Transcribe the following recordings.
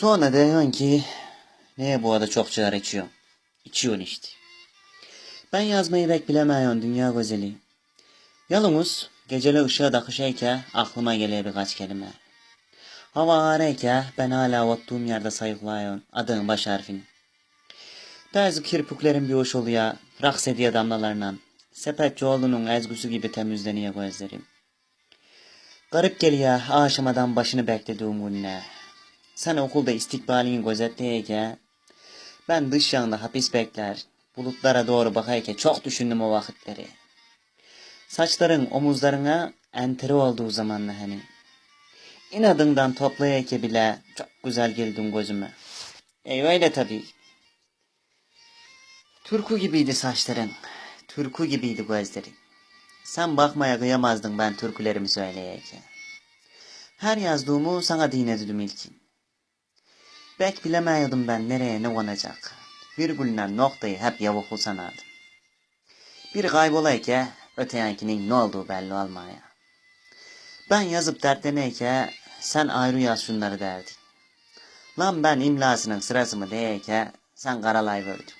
Sonra diyorsun ki neye bu arada çok çağır içiyor. İçiyorsun işte. Ben yazmayı pek bilemiyorum dünya güzeli. Yalnız geceli ışığa dakışayken aklıma geliyor birkaç kelime. Hava ağrıyken ben hala oturduğum yerde sayıklıyorum adın baş harfini. Bazı kirpiklerim bir hoş oluyor, raks ediyor damlalarla. Sepetçioğlu'nun ezgüsü gibi temizleniyor gözlerim. Garip geliyor aşamadan başını beklediğim günler. Sen okulda istikbalini gözetleyken, ben dış yanda hapis bekler, bulutlara doğru bakayken çok düşündüm o vakitleri. Saçların omuzlarına enteri olduğu zamanla hani. İnadından toplayayken bile çok güzel geldin gözüme. E öyle tabii. Türkü gibiydi saçların. Türkü gibiydi gözlerin. Sen bakmaya kıyamazdın ben türkülerimi söyleyerken. Her yazdığımı sana dinledim ilkin. Bek bilemiyordum ben nereye ne konacak. Virgülle noktayı hep yavuklu sanardım. Bir kaybolayken öte yankinin ne olduğu belli olmaya. Ben yazıp dertleneyken sen ayrı yaz şunları derdin. Lan ben imlasının sırası mı diyeyken sen karalay verdin.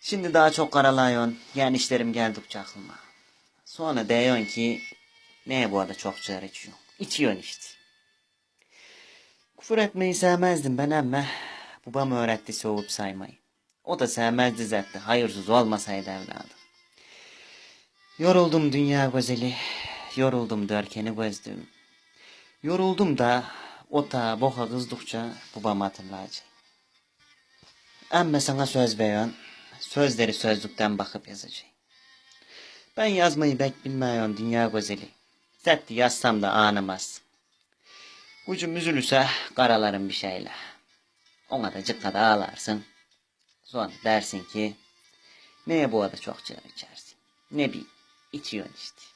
Şimdi daha çok karalayon, yani işlerim geldikçe aklıma. Sonra diyorsun ki, neye bu arada çok çare içiyorsun? İçiyorsun işte. Küfür etmeyi sevmezdim ben ama babam öğretti soğup saymayı. O da sevmezdi zaten, hayırsız olmasaydı evladım. Yoruldum dünya güzeli, yoruldum dörkeni gözlüm. Yoruldum da ota boka kızdıkça babam hatırlayacak. Ama sana söz veriyorum, sözleri sözlükten bakıp yazacağım. Ben yazmayı pek bilmiyorum dünya güzeli. Zaten yazsam da anlamaz. Ucum üzülürse karalarım bir şeyle. Ona da cıkkada ağlarsın. Sonra dersin ki neye bu arada çok çığır içersin. Ne bileyim içiyorsun işte.